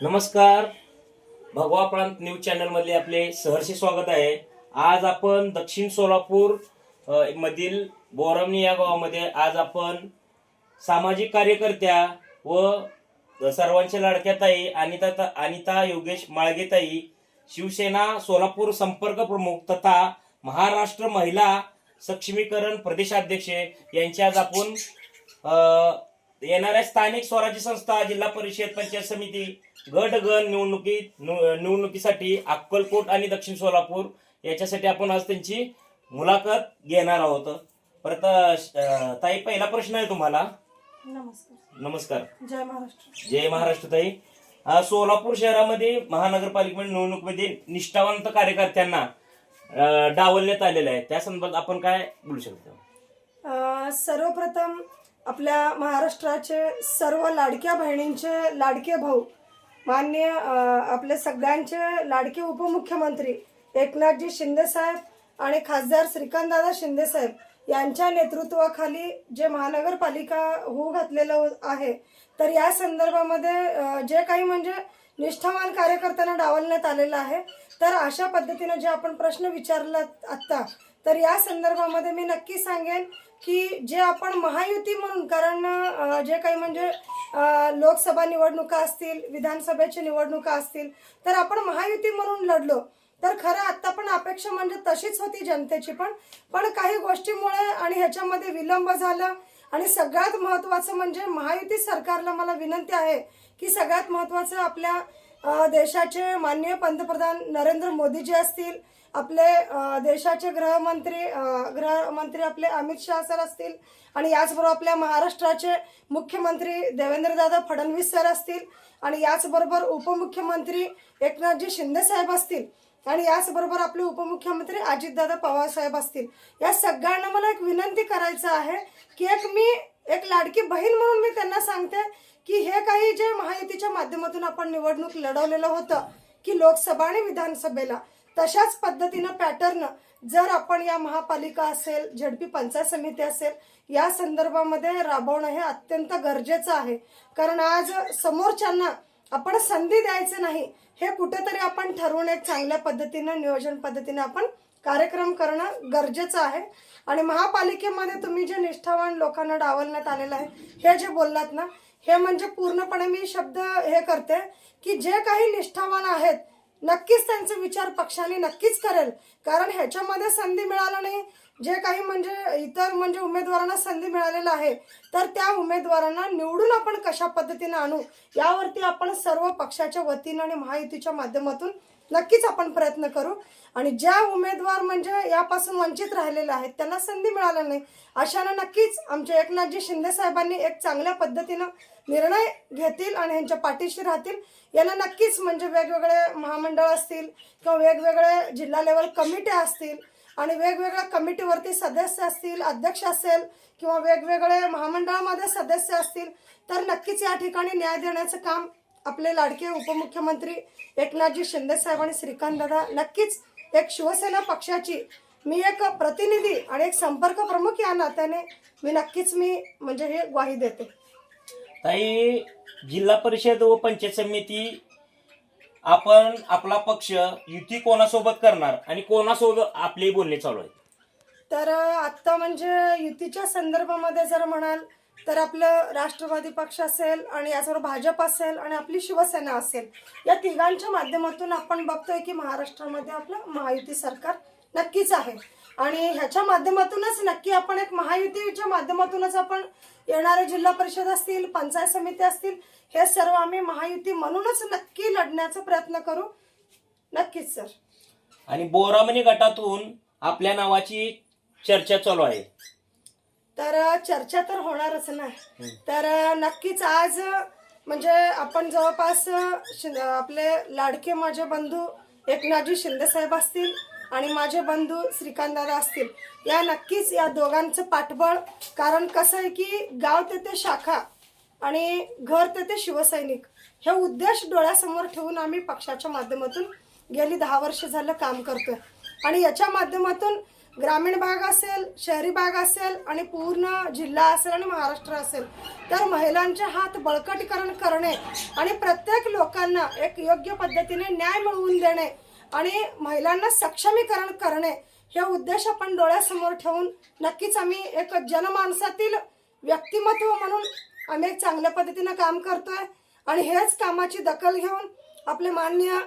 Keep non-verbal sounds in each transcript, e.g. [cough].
नमस्कार. भगवा प्रांत न्यूज चॅनलमध्ये आपले सहर्षी स्वागत आहे. आज आपण दक्षिण सोलापूर मधील बोरमणी या गावामध्ये आज आपण सामाजिक कार्यकर्त्या व सर्वांच्या लाडक्या ताई अनिता अनिता योगेश माळगेताई शिवसेना सोलापूर संपर्क प्रमुख तथा महाराष्ट्र महिला सक्षमीकरण प्रदेशाध्यक्ष यांची आज आपण येणाऱ्या स्थानिक स्वराज्य संस्था जिल्हा परिषद पंचायत समिती गट गण निवडणुकीत निव- निवडणुकीसाठी अक्कलकोट आणि दक्षिण सोलापूर याच्यासाठी आपण आज त्यांची मुलाखत घेणार आहोत. परत ताई पहिला प्रश्न आहे तुम्हाला. नमस्कार. नमस्कार. जय महाराष्ट्र. जय महाराष्ट्र ताई. सोलापूर शहरामध्ये महानगरपालिका निवडणुकीमध्ये निष्ठावंत कार्यकर्त्यांना डावलण्यात आलेलं आहे. त्या संदर्भात आपण काय बोलू शकतो? सर्वप्रथम आपल्या महाराष्ट्राचे सर्व लाडक्या बहिणींचे लाडके भाऊ मान्य आपले सगळ्यांचे लाडके उपमुख्यमंत्री एकनाथजी शिंदेसाहेब आणि खासदार श्रीकांतदादा शिंदेसाहेब यांच्या नेतृत्वाखाली जे महानगरपालिका होऊ घातलेलं आहे तर या संदर्भामध्ये जे काही म्हणजे निष्ठावान कार्यकर्त्यांना डावलण्यात आलेलं आहे तर अशा पद्धतीनं जे आपण प्रश्न विचारला आत्ता तर या संदर्भामध्ये मी नक्की सांगेन की जे आपण महायुती म्हणून कारण जे काही म्हणजे लोकसभा निवडणुका असतील विधानसभेची निवडणुका असतील तर आपण महायुती म्हणून लढलो. तर खरं आत्ता पण अपेक्षा म्हणजे तशीच होती जनतेची पण. पण काही गोष्टीमुळे आणि ह्याच्यामध्ये विलंब झाला. आणि सगळ्यात महत्त्वाचं म्हणजे महायुती सरकारला मला विनंती आहे की सगळ्यात महत्त्वाचं आपल्या देशाचे माननीय पंतप्रधान नरेंद्र मोदीजी असतील आपले देशाचे गृहमंत्री गृहमंत्री आपले अमित शहा सर असतील आणि याचबरोबर आपल्या महाराष्ट्राचे मुख्यमंत्री देवेंद्रदादा फडणवीस सर असतील आणि याचबरोबर उपमुख्यमंत्री एकनाथजी शिंदे साहेब असतील आणि याचबरोबर आपले उपमुख्यमंत्री अजितदादा पवार साहेब असतील. या सगळ्यांना मला एक विनंती करायचं आहे की एक मी एक लाडकी बहीण म्हणून मी त्यांना सांगते की हे काही जे महायुतीच्या माध्यमातून आपण निवडणूक लढवलेलं होतं की लोकसभा आणि विधानसभेला तशाच पद्धतीनं पॅटर्न जर आपण या महापालिका असेल झडपी पंचायत समिती असेल या संदर्भामध्ये राबवणं हे अत्यंत गरजेचं आहे. कारण आज समोरच्यांना आपण संधी द्यायचे नाही हे कुठेतरी आपण ठरवून एक चांगल्या पद्धतीनं नियोजन पद्धतीनं आपण कार्यक्रम करणं गरजेचं आहे. आणि महापालिकेमध्ये तुम्ही जे निष्ठावान लोकांना डावलण्यात आलेलं आहे हे जे बोललात ना हे म्हणजे पूर्णपणे मी शब्द हे करते की जे काही निष्ठावान आहेत नक्कीच त्यांचे विचार पक्षाने नक्कीच करेल. कारण ह्याच्यामध्ये संधी मिळाला नाही. जे काही म्हणजे इतर म्हणजे उमेदवारांना संधी मिळालेला आहे तर त्या उमेदवारांना निवडून आपण कशा पद्धतीने आणू यावरती आपण सर्व पक्षाच्या वतीनं आणि महायुतीच्या माध्यमातून नक्कीच आपण प्रयत्न करू. आणि ज्या उमेदवार म्हणजे यापासून वंचित राहिलेले आहेत त्यांना संधी मिळाल्या नाही अशानं नक्कीच आमचे एकनाथजी शिंदे साहेबांनी एक चांगल्या पद्धतीनं निर्णय घेतील आणि ह्यांच्या पाठीशी राहतील. याला नक्कीच म्हणजे वेगवेगळे महामंडळ असतील किंवा वेगवेगळे जिल्हा लेवल कमिट्या असतील आणि वेगवेगळ्या कमिटीवरती सदस्य असतील अध्यक्ष असेल किंवा वेगवेगळे महामंडळामध्ये सदस्य असतील तर नक्कीच या ठिकाणी न्याय देण्याचं काम आपले लाडके उपमुख्यमंत्री एकनाथजी शिंदे साहेब आणि श्रीकांत दादा नक्कीच एक शिवसेना पक्षाची मी एक प्रतिनिधी आणि एक संपर्क प्रमुख या नात्याने मी नक्कीच मी म्हणजे हे ग्वाही देते. ताई जिल्हा परिषद व पंचायत समिती आपण आपला पक्ष युती कोणासोबत करणार आणि कोणासोबत आपले बोलणे चालू आहे तर आत्ता म्हणजे युतीच्या संदर्भामध्ये जर म्हणाल तर आपलं राष्ट्रवादी पक्ष असेल आणि याचबरोबर भाजप असेल आणि आपली शिवसेना असेल या तिघांच्या माध्यमातून आपण बघतोय की महाराष्ट्रामध्ये आपलं महायुती सरकार नक्कीच आहे. आणि ह्याच्या माध्यमातूनच नक्की आपण एक महायुतीच्या माध्यमातूनच आपण येणारे जिल्हा परिषद असतील पंचायत समिती असतील हे सर्व आम्ही महायुती म्हणूनच नक्की लढण्याचा प्रयत्न करू. नक्कीच सर. आणि बोरामणी गटातून आपल्या नावाची चर्चा चालू आहे. तर चर्चा तर होणारच ना. तर नक्कीच आज म्हणजे आपण जवळपास आपले लाडके माझे बंधू एकनाथजी शिंदे साहेब असतील आणि माझे बंधू श्रीकांतदादा असतील या नक्कीच या दोघांचं पाठबळ. कारण कसं आहे की गाव तेथे शाखा आणि घर तेथे शिवसैनिक हे उद्देश डोळ्यासमोर ठेवून आम्ही पक्षाच्या माध्यमातून गेली दहा वर्ष झालं काम करतोय. आणि याच्या माध्यमातून ग्रामीण भाग असेल शहरी भाग असेल आणि पूर्ण जिल्हा असेल आणि महाराष्ट्र असेल तर महिलांचे हात बळकटीकरण करणे आणि प्रत्येक लोकांना एक योग्य पद्धतीने न्याय मिळवून देणे आणि महिलांना सक्षमीकरण करणे हे उद्देश आपण डोळ्यासमोर ठेवून नक्कीच आम्ही एक जनमानसातील व्यक्तिमत्व म्हणून आम्ही एक चांगल्या पद्धतीनं काम करतोय. आणि हेच कामाची दखल घेऊन आपले माननीय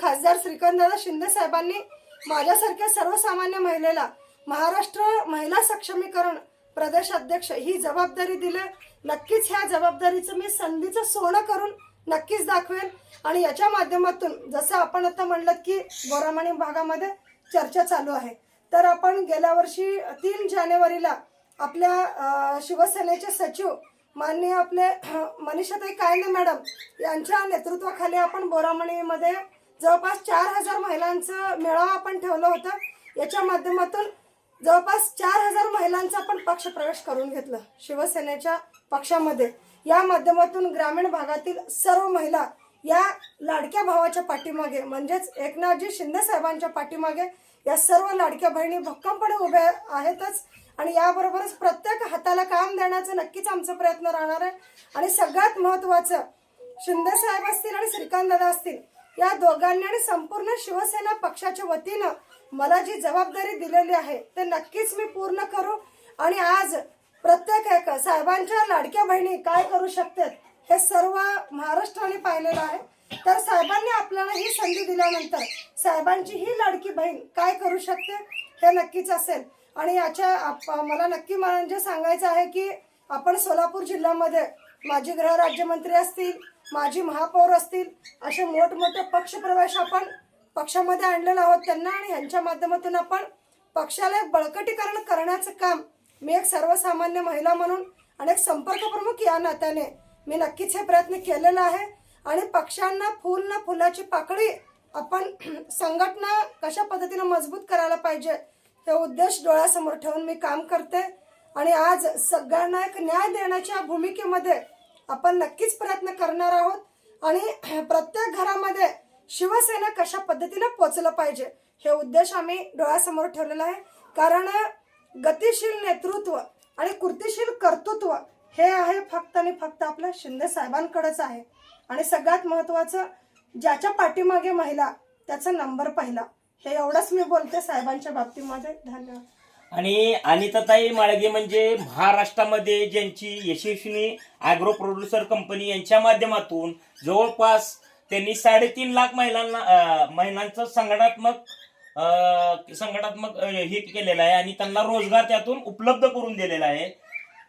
खासदार श्रीकांतदादा शिंदे साहेबांनी माझ्यासारख्या सर्वसामान्य महिलेला महाराष्ट्र महिला सक्षमीकरण प्रदेश अध्यक्ष ही जबाबदारी दिली. नक्कीच ह्या जबाबदारीचं मी संधीचं सोनं करून नक्कीच दाखवेन. आणि याच्या माध्यमातून जसं आपण आता म्हणलं की बोरामणी भागामध्ये चर्चा चालू आहे. तर आपण गेल्या वर्षी तीन जानेवारीला आपल्या शिवसेनेचे सचिव माननीय आपले [clears throat] मनीषाताई कायने मॅडम यांच्या नेतृत्वाखाली आपण बोरामणीमध्ये जवळपास चार हजार महिलांचं मेळावा आपण ठेवलं होतं. याच्या माध्यमातून जवळपास चार हजार महिलांचा आपण पक्ष प्रवेश करून घेतलं शिवसेनेच्या पक्षामध्ये. या माध्यमातून ग्रामीण भागातील सर्व महिला या लाडक्या भावाच्या पाठीमागे म्हणजेच एकनाथजी शिंदे साहेबांच्या पाठीमागे या सर्व लाडक्या बहिणी भक्कमपणे उभ्या आहेतच. आणि याबरोबरच प्रत्येक हाताला काम देण्याचं नक्कीच आमचा प्रयत्न राहणार आहे. आणि सगळ्यात महत्त्वाचं शिंदे साहेब असतील आणि श्रीकांत दादा असतील या दोघांनी आणि संपूर्ण शिवसेना पक्षाच्या वतीनं मला जी जबाबदारी दिलेली आहे ते नक्कीच मी पूर्ण करू. आणि आज प्रत्येक एक साहेबांच्या लाडक्या बहिणी काय करू शकतात हे सर्व महाराष्ट्राने पाहिलेलं आहे. तर साहेबांनी आपल्याला ही संधी दिल्यानंतर साहेबांची ही लाडकी बहीण काय करू शकते हे नक्कीच असेल. आणि याच्या आप- मला नक्की म्हणजे सांगायचं आहे की आपण सोलापूर जिल्ह्यामध्ये माजी गृहराज्यमंत्री असतील माजी महापौर असतील असे मोठमोठे पक्षप्रवेश आपण पक्षामध्ये आणलेलो आहोत त्यांना आणि यांच्या माध्यमातून आपण पक्षाला एक बळकटीकरण करण्याचं काम मी एक सर्वसामान्य महिला म्हणून आणि एक संपर्क प्रमुख या नात्याने मी नक्कीच हे प्रयत्न केलेला आहे. आणि पक्षांना फुल ना फुलाची पाकळी आपण [clears throat] संघटना कशा पद्धतीनं मजबूत करायला पाहिजे हे उद्देश डोळ्यासमोर ठेवून मी काम करते. आणि आज सगळ्यांना एक न्याय देण्याच्या भूमिकेमध्ये आपण नक्कीच प्रयत्न करणार आहोत. आणि [clears throat] प्रत्येक घरामध्ये शिवसेना कशा पद्धतीनं पोचलं पाहिजे हे उद्देश आम्ही डोळ्यासमोर ठेवलेला आहे. कारण गतिशील नेतृत्व आणि कृतिशील कर्तृत्व हे आहे फक्त आणि फक्त आपल्या शिंदे साहेबांकडेच आहे. आणि सगळ्यात महत्वाचं ज्याच्या पाठीमागे महिला त्याचा नंबर पहिला. हे एवढंच मी बोलते साहेबांच्या बाबतीमध्ये. धन्यवाद. आणि अनिताताई माळगे म्हणजे महाराष्ट्रामध्ये ज्यांची यशस्वी अॅग्रो प्रोड्युसर कंपनी यांच्या माध्यमातून जवळपास त्यांनी साडेतीन लाख महिलांना महिलांचं संघटनात्मक संघटनात्मक हे केलेलं आहे आणि त्यांना रोजगार त्यातून उपलब्ध करून दिलेला आहे.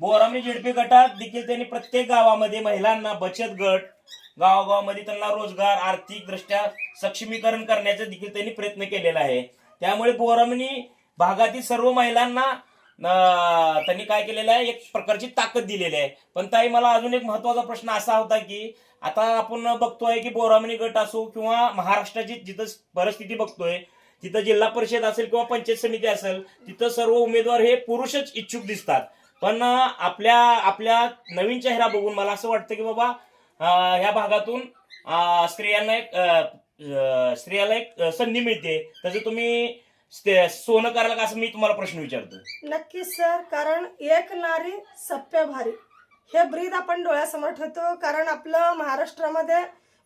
बोरामणी झेडपी गटात देखील त्यांनी प्रत्येक गावामध्ये महिलांना बचत गट गावागावामध्ये त्यांना रोजगार आर्थिक दृष्ट्या सक्षमीकरण करण्याचा देखील त्यांनी प्रयत्न केलेला आहे. त्यामुळे बोरामणी भागातील सर्व महिलांना त्यांनी काय केलेलं आहे? एक प्रकारची ताकद दिलेली आहे. पण ताई मला अजून एक महत्त्वाचा प्रश्न असा होता की आता आपण बघतोय की बोरामणी गट असो किंवा महाराष्ट्राची जिथं परिस्थिती बघतोय तिथं जिल्हा परिषद असेल किंवा पंचायत समिती असेल तिथं सर्व उमेदवार हे पुरुषच इच्छुक दिसतात. पण आपल्या आपल्या नवीन चेहरा बघून मला असं वाटतं की बाबा ह्या भागातून स्त्रियांना एक स्त्रियाला एक संधी मिळते. तसं तुम्ही स्ते- सोनं करायला का असं मी तुम्हाला प्रश्न विचारतो नक्कीच सर. कारण एक नारी सप्य भारी हे ब्रीद आपण डोळ्यासमोर ठेवतो. कारण आपलं महाराष्ट्रामध्ये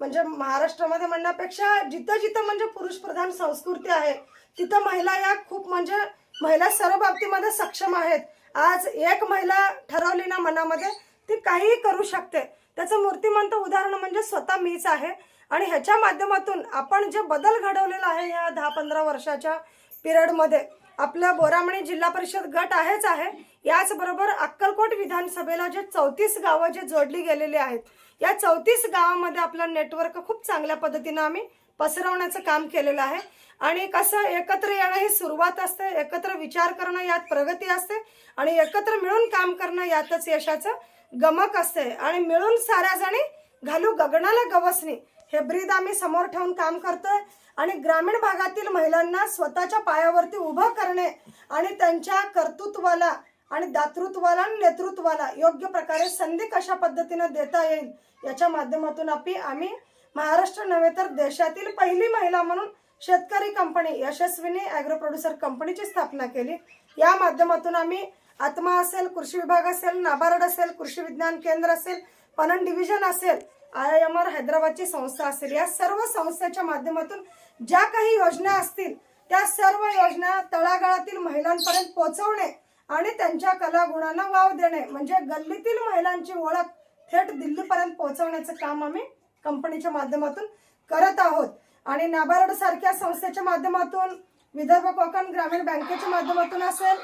म्हणजे महाराष्ट्रामध्ये म्हणण्यापेक्षा जिथं जिथं म्हणजे पुरुष प्रधान संस्कृती आहे तिथं महिला या खूप म्हणजे महिला सर्व बाबतीमध्ये सक्षम आहेत. आज एक महिला ठरवली ना मनामध्ये ती काहीही करू शकते. त्याचं मूर्तिमंत उदाहरण म्हणजे स्वतः मीच आहे. आणि ह्याच्या माध्यमातून आपण जे बदल घडवलेला आहे या दहा पंधरा वर्षाच्या पिरियडमध्ये. आपलं बोरामणी जिल्हा परिषद गट आहेच आहे. याचबरोबर अक्कलकोट विधानसभेला जे चौतीस गावं जे जोडली गेलेली आहेत या चौतीस गावामध्ये आपलं नेटवर्क खूप चांगल्या पद्धतीनं आम्ही पसरवण्याचं काम केलेलं आहे. आणि कसं एकत्र येणं ही सुरुवात असते एकत्र विचार करणं यात प्रगती असते आणि एकत्र मिळून काम करणं यातच यशाचं गमक असते. आणि मिळून साऱ्या जणी घालू गगनाला गवसणी. हे ब्रीद आम्ही समोर ठेवून काम करतोय आणि ग्रामीण भागातील महिलांना स्वतःच्या पायावरती उभं करणे आणि त्यांच्या कर्तृत्वाला आणि दातृत्वाला आणि नेतृत्वाला योग्य प्रकारे संधी कशा पद्धतीनं देता येईल याच्या माध्यमातून आपली आम्ही महाराष्ट्र नव्हे तर देशातील पहिली महिला म्हणून शेतकरी कंपनी यशस्विनी अॅग्रो प्रोड्युसर कंपनीची स्थापना केली. या माध्यमातून आम्ही आत्मा असेल कृषी विभाग असेल नाबार्ड असेल कृषी विज्ञान केंद्र असेल पणन डिव्हिजन असेल आय एम आर हैदराबादची संस्था असेल. या सर्व संस्थेच्या माध्यमातून ज्या काही योजना असतील त्या सर्व योजना तळागाळातील महिलांपर्यंत पोहोचवणे आणि त्यांच्या कलागुणांना वाव देणे म्हणजे गल्लीतील महिलांची ओळख थेट दिल्लीपर्यंत पोहोचवण्याचं काम आम्ही कंपनीच्या माध्यमातून करत आहोत. आणि नाबार्ड सारख्या संस्थेच्या माध्यमातून विदर्भ कोकण ग्रामीण बँकेच्या माध्यमातून असेल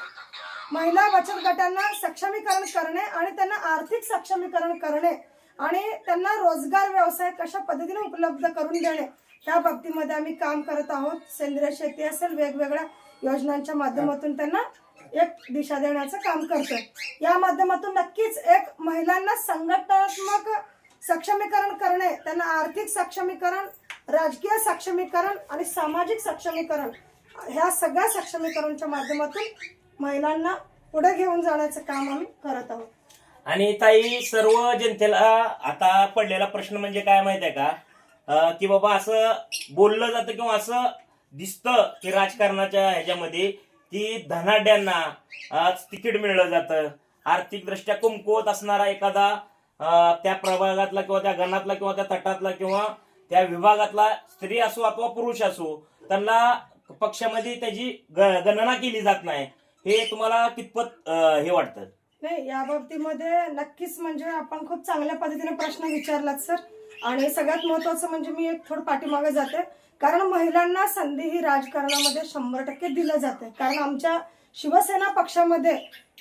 महिला बचत गटांना सक्षमीकरण करणे आणि त्यांना आर्थिक सक्षमीकरण करणे आणि त्यांना रोजगार व्यवसाय कशा पद्धतीने उपलब्ध करून देणे ह्या बाबतीमध्ये आम्ही काम करत आहोत. सेंद्रिय शेती असेल वेगवेगळ्या योजनांच्या माध्यमातून त्यांना एक दिशा देण्याचं काम करतोय. या माध्यमातून नक्कीच एक महिलांना संघटनात्मक सक्षमीकरण करणे त्यांना आर्थिक सक्षमीकरण राजकीय सक्षमीकरण आणि सामाजिक सक्षमीकरण ह्या सगळ्या सक्षमीकरणच्या माध्यमातून महिलांना पुढे घेऊन जाण्याचं काम आम्ही करत आहोत. आणि ताई सर्व जनतेला आता पडलेला प्रश्न म्हणजे काय माहिती आहे का? अं, की बाबा असं बोललं जातं किंवा असं दिसतं की राजकारणाच्या ह्याच्यामध्ये की धनाढ्यांना आज तिकीट मिळलं जातं. आर्थिकदृष्ट्या कमकुवत असणारा एखादा अं, त्या प्रभागातला किंवा त्या गणातला किंवा त्या तटातला किंवा त्या विभागातला स्त्री असो अथवा पुरुष असो त्यांना पक्षामध्ये त्याची ग- गणना केली जात नाही. हे तुम्हाला कितपत अं, हे वाटतं? नाही या बाबतीमध्ये नक्कीच म्हणजे आपण खूप चांगल्या पद्धतीने प्रश्न विचारलात सर. आणि सगळ्यात महत्वाचं म्हणजे मी एक थोडं पाठीमागे जाते. कारण महिलांना संधी ही राजकारणामध्ये शंभर टक्के दिलं जाते. कारण आमच्या शिवसेना पक्षामध्ये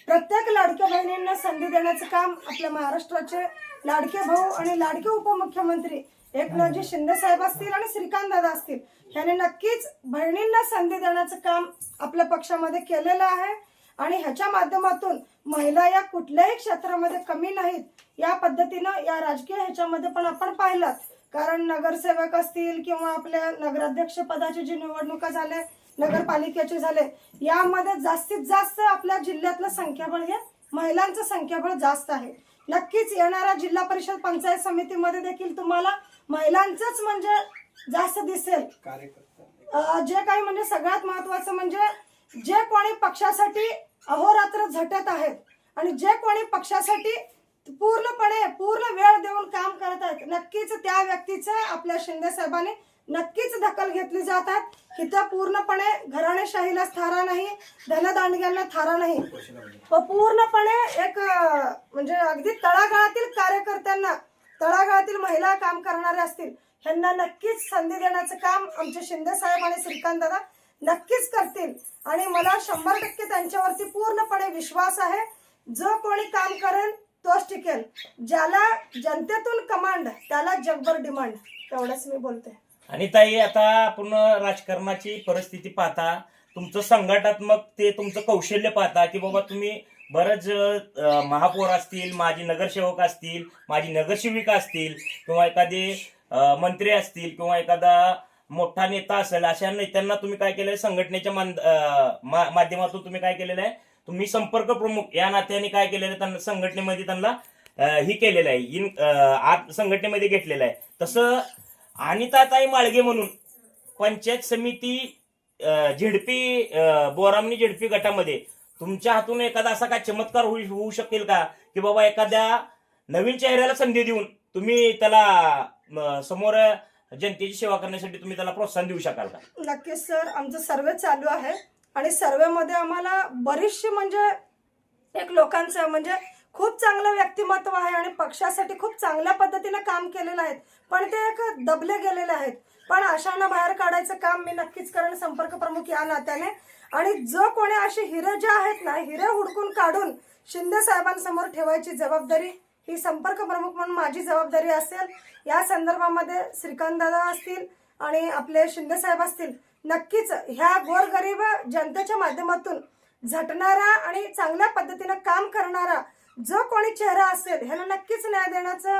प्रत्येक लाडक्या बहिणींना संधी देण्याचं काम आपल्या महाराष्ट्राचे लाडके भाऊ आणि लाडके उपमुख्यमंत्री एकनाथजी शिंदे साहेब असतील आणि श्रीकांत दादा असतील ह्याने नक्कीच बहिणींना संधी देण्याचं काम आपल्या पक्षामध्ये केलेलं आहे. आणि ह्याच्या माध्यमातून महिला या कुठल्याही क्षेत्रामध्ये कमी नाहीत. या पद्धतीनं या राजकीय ह्याच्यामध्ये पण आपण पाहिलं. कारण नगरसेवक असतील किंवा आपल्या नगराध्यक्ष पदाची जी निवडणुका झाल्या नगरपालिकेचे झाले यामध्ये जास्तीत जास्त आपल्या जिल्ह्यातलं संख्याबळ हे महिलांचं संख्याबळ जास्त आहे. नक्कीच येणाऱ्या जिल्हा परिषद पंचायत समितीमध्ये देखील तुम्हाला महिलांचंच म्हणजे जास्त दिसेल. जे काही म्हणजे सगळ्यात महत्वाचं म्हणजे जे कोणी पक्षासाठी अहोरात्र झटत आहेत. आणि जे कोणी पक्षासाठी पूर्णपणे पूर्ण वेळ देऊन काम करत आहेत नक्कीच त्या व्यक्तीचं आपल्या शिंदे साहेबांनी नक्कीच दखल घेतली जात आहे. इथं पूर्णपणे घराणेशाहीला थारा नाही धनदांडग्यांना थारा नाही. व पूर्णपणे एक म्हणजे अगदी तळागाळातील कार्यकर्त्यांना तळागाळातील महिला काम करणारे असतील ह्यांना नक्कीच संधी देण्याचं काम आमचे शिंदे साहेब आणि श्रीकांत दादा नक्कीच करतील. आणि मला शंभर टक्के त्यांच्यावरती पूर्णपणे विश्वास आहे. जो कोणी काम करेल तोच टिकेल. ज्याला जनतेतून कमांड त्याला जगभर डिमांड. तेवढंच मी बोलते. आणि ताई आता आपण राजकारणाची परिस्थिती पाहता तुमचं संघटनात्मक ते तुमचं कौशल्य पाहता की बाबा तुम्ही बरंच महापौर असतील माजी नगरसेवक असतील माजी नगरसेविका असतील किंवा एखादे मंत्री असतील किंवा एखादा मोठा नेता असेल अशा नेत्यांना तुम्ही काय केलंय? संघटनेच्या मान- मा- माध्यमातून तुम्ही काय केलेलं आहे? तुम्ही संपर्क प्रमुख या नात्याने काय केलेलं आहे? त्यांना संघटनेमध्ये त्यांना ही केलेलं आहे. इन आत संघटनेमध्ये घेतलेलं आहे. तसं अनिताताई माळगे म्हणून पंचायत समिती झिडपी झेडपी अं, बोरामणी झेडपी गटामध्ये तुमच्या हातून एखादा असा काय चमत्कार होऊ होऊ शकेल का? की बाबा एखाद्या नवीन चेहऱ्याला संधी देऊन तुम्ही त्याला समोर जनतेची सेवा करण्यासाठी तुम्ही त्याला प्रोत्साहन देऊ शकाल का? नक्कीच सर. आमचं सर्वे चालू आहे आणि सर्वेमध्ये आम्हाला बरीचशी म्हणजे एक लोकांचं म्हणजे खूप चांगलं व्यक्तिमत्व आहे आणि पक्षासाठी खूप चांगल्या पद्धतीने काम केलेलं आहे. पण ते एक दबले गेलेले आहेत. पण अशांना बाहेर काढायचं काम मी नक्कीच करेन संपर्क प्रमुख या नात्याने. आणि जो कोणी असे हिरे जे आहेत ना हिरे हुडकून काढून शिंदे साहेबांसमोर ठेवायची जबाबदारी ही संपर्क प्रमुख म्हणून माझी जबाबदारी असेल. या संदर्भामध्ये श्रीकांत असतील आणि आपले शिंदे साहेब असतील नक्कीच ह्या गोरगरीब जनतेच्या माध्यमातून झटणारा आणि चांगल्या पद्धतीनं काम करणारा जो कोणी चेहरा असेल ह्याला नक्कीच न्याय देण्याचं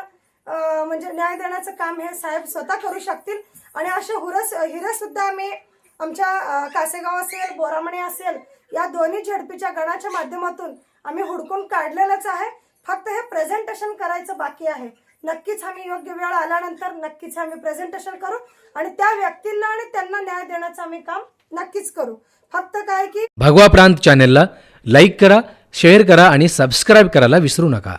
म्हणजे न्याय देण्याचं काम हे साहेब स्वतः करू शकतील. आणि असे हुरस हिरे सुद्धा आम्ही आमच्या कासेगाव असेल बोरामणे असेल या दोन्ही झडपीच्या गणाच्या माध्यमातून आम्ही हुडकून काढलेलंच आहे. फक्त हे प्रेझेंटेशन करायचं बाकी आहे. नक्कीच आम्ही योग्य वेळ आल्यानंतर नक्कीच आम्ही प्रेझेंटेशन करू आणि त्या व्यक्तींना आणि त्यांना न्याय देण्याचं आम्ही काम नक्कीच करू. फक्त काय की भगवा प्रांत चॅनेलला लाईक करा शेअर करा आणि सबस्क्राईब करायला विसरू नका.